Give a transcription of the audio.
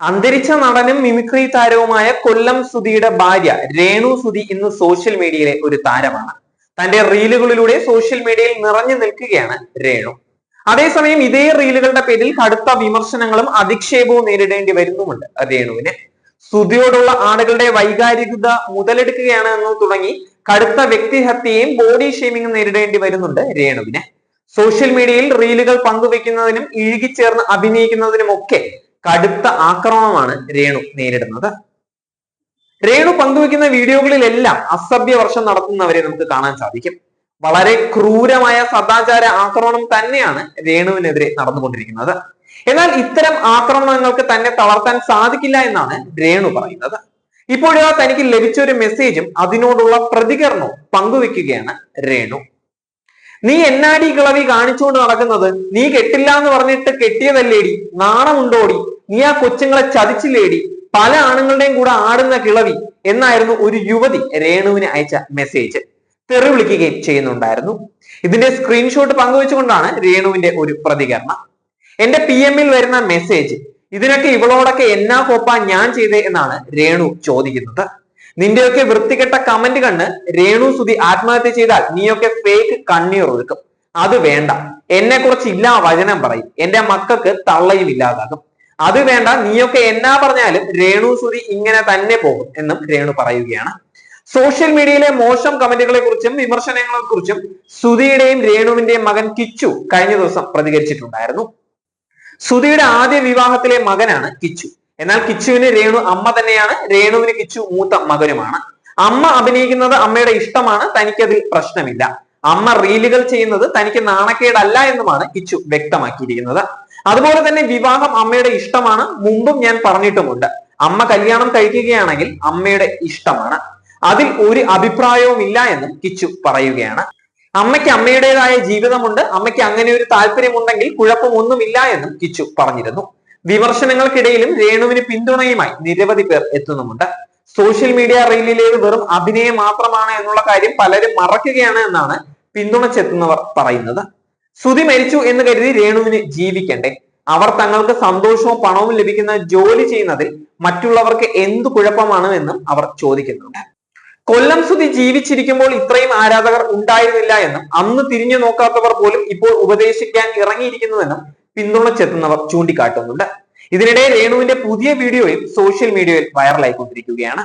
അന്തരിച്ച നടനും മിമിക്രി താരവുമായ കൊല്ലം സുധിയുടെ ഭാര്യ രേണു സുധി ഇന്ന് സോഷ്യൽ മീഡിയയിലെ ഒരു താരമാണ്. തന്റെ റീലുകളിലൂടെ സോഷ്യൽ മീഡിയയിൽ നിറഞ്ഞു നിൽക്കുകയാണ് രേണു. അതേസമയം ഇതേ റീലുകളുടെ പേരിൽ കടുത്ത വിമർശനങ്ങളും അധിക്ഷേപവും നേരിടേണ്ടി വരുന്നുമുണ്ട് രേണുവിന്. സുധിയോടുള്ള ആളുകളുടെ വൈകാരികത മുതലെടുക്കുകയാണ് എന്ന് തുടങ്ങി കടുത്ത വ്യക്തിഹത്യയും ബോഡി ഷേമിങ്ങും നേരിടേണ്ടി വരുന്നുണ്ട് രേണുവിന്. സോഷ്യൽ മീഡിയയിൽ റീലുകൾ പങ്കുവെക്കുന്നതിനും ഇഴുകിച്ചേർന്ന് അഭിനയിക്കുന്നതിനുമൊക്കെ കടുത്ത ആക്രമണമാണ് രേണു നേരിടുന്നത്. രേണു പങ്കുവെക്കുന്ന വീഡിയോകളിലെല്ലാം അസഭ്യ വർഷം നടത്തുന്നവരെ നമുക്ക് കാണാൻ സാധിക്കും. വളരെ ക്രൂരമായ സദാചാര ആക്രമണം തന്നെയാണ് രേണുവിനെതിരെ നടന്നുകൊണ്ടിരിക്കുന്നത്. എന്നാൽ ഇത്തരം ആക്രമണങ്ങൾക്ക് തന്നെ തളർത്താൻ സാധിക്കില്ല എന്നാണ് രേണു പറയുന്നത്. ഇപ്പോഴാ തനിക്ക് ലഭിച്ച ഒരു മെസ്സേജും അതിനോടുള്ള പ്രതികരണവും പങ്കുവെക്കുകയാണ് രേണു. നീ എന്നാടി കിളവി കാണിച്ചുകൊണ്ട് നടക്കുന്നത്? നീ കെട്ടില്ല എന്ന് പറഞ്ഞിട്ട് കെട്ടിയതല്ലേടി? നാണമുണ്ടോടി? നീ ആ കൊച്ചുങ്ങളെ ചതിച്ചില്ലേടി. പല ആണുങ്ങളുടെയും കൂടെ ആടുന്ന കിളവി എന്നായിരുന്നു ഒരു യുവതി രേണുവിന് അയച്ച മെസ്സേജ് തെറി വിളിക്കുകയും ചെയ്യുന്നുണ്ടായിരുന്നു. ഇതിന്റെ സ്ക്രീൻഷോട്ട് പങ്കുവെച്ചുകൊണ്ടാണ് രേണുവിന്റെ ഒരു പ്രതികരണം. എന്റെ പി എമ്മിൽ വരുന്ന മെസ്സേജ് ഇതിനൊക്കെ ഇവളോടൊക്കെ എന്നാ കോപ്പ ഞാൻ ചെയ്തേ എന്നാണ് രേണു ചോദിക്കുന്നത്. നിന്റെയൊക്കെ വൃത്തികെട്ട കമന്റ് കണ്ട് രേണു സുധി ആത്മഹത്യ ചെയ്താൽ നീയൊക്കെ ഫേക്ക് കണ്ണീർ ഒഴുക്കും. അത് വേണ്ട. എന്നെ കുറിച്ച് ഇല്ലാ വചനം പറയും. എന്റെ മക്കൾക്ക് തള്ളയും ഇല്ലാതാകും. അത് വേണ്ട നീയൊക്കെ എന്നാ പറഞ്ഞാലും രേണു സുധി ഇങ്ങനെ തന്നെ പോകും എന്നും രേണു പറയുകയാണ്. സോഷ്യൽ മീഡിയയിലെ മോശം കമന്റുകളെ കുറിച്ചും വിമർശനങ്ങളെ കുറിച്ചും സുധിയുടെയും രേണുവിന്റെയും മകൻ കിച്ചു കഴിഞ്ഞ ദിവസം പ്രതികരിച്ചിട്ടുണ്ടായിരുന്നു. സുധിയുടെ ആദ്യ വിവാഹത്തിലെ മകനാണ് കിച്ചു. എന്നാൽ കിച്ചുവിന് രേണു അമ്മ തന്നെയാണ് രേണുവിന് കിച്ചു മൂത്ത മകനുമാണ്. അമ്മ അഭിനയിക്കുന്നത് അമ്മയുടെ ഇഷ്ടമാണ് തനിക്കതിൽ പ്രശ്നമില്ല. അമ്മ റീലുകൾ ചെയ്യുന്നത് തനിക്ക് നാണക്കേടല്ല എന്നുമാണ് കിച്ചു വ്യക്തമാക്കിയിരിക്കുന്നത്. അതുപോലെ തന്നെ വിവാഹം അമ്മയുടെ ഇഷ്ടമാണ്. മുമ്പും ഞാൻ പറഞ്ഞിട്ടുമുണ്ട്. അമ്മ കല്യാണം കഴിക്കുകയാണെങ്കിൽ അമ്മയുടെ ഇഷ്ടമാണ്. അതിൽ ഒരു അഭിപ്രായവും ഇല്ല എന്നും കിച്ചു പറയുകയാണ്. അമ്മയ്ക്ക് അമ്മയുടേതായ ജീവിതമുണ്ട്. അമ്മയ്ക്ക് അങ്ങനെ ഒരു താല്പര്യമുണ്ടെങ്കിൽ കുഴപ്പമൊന്നുമില്ല എന്നും കിച്ചു പറഞ്ഞിരുന്നു. വിമർശനങ്ങൾക്കിടയിലും രേണുവിന് പിന്തുണയുമായി നിരവധി പേർ എത്തുന്നുമുണ്ട്. സോഷ്യൽ മീഡിയ റീലിലേത് വെറും അഭിനയം മാത്രമാണ് എന്നുള്ള കാര്യം പലരും മറക്കുകയാണ് എന്നാണ് പിന്തുണച്ചെത്തുന്നവർ പറയുന്നത്. സുതി മരിച്ചു എന്ന് കരുതി രേണുവിന് ജീവിക്കണ്ടേ? അവർ തങ്ങൾക്ക് സന്തോഷവും പണവും ലഭിക്കുന്ന ജോലി ചെയ്യുന്നതിൽ മറ്റുള്ളവർക്ക് എന്തു കുഴപ്പമാണ് എന്നും അവർ ചോദിക്കുന്നുണ്ട്. കൊല്ലം സുധി ജീവിച്ചിരിക്കുമ്പോൾ ഇത്രയും ആരാധകർ ഉണ്ടായിരുന്നില്ല എന്നും അന്ന് തിരിഞ്ഞു നോക്കാത്തവർ പോലും ഇപ്പോൾ ഉപദേശിക്കാൻ ഇറങ്ങിയിരിക്കുന്നുവെന്നും പിന്തുണച്ചെത്തുന്നവർ ചൂണ്ടിക്കാട്ടുന്നുണ്ട്. ഇതിനിടെ രേണുവിന്റെ പുതിയ വീഡിയോയും സോഷ്യൽ മീഡിയയിൽ വൈറലായിക്കൊണ്ടിരിക്കുകയാണ്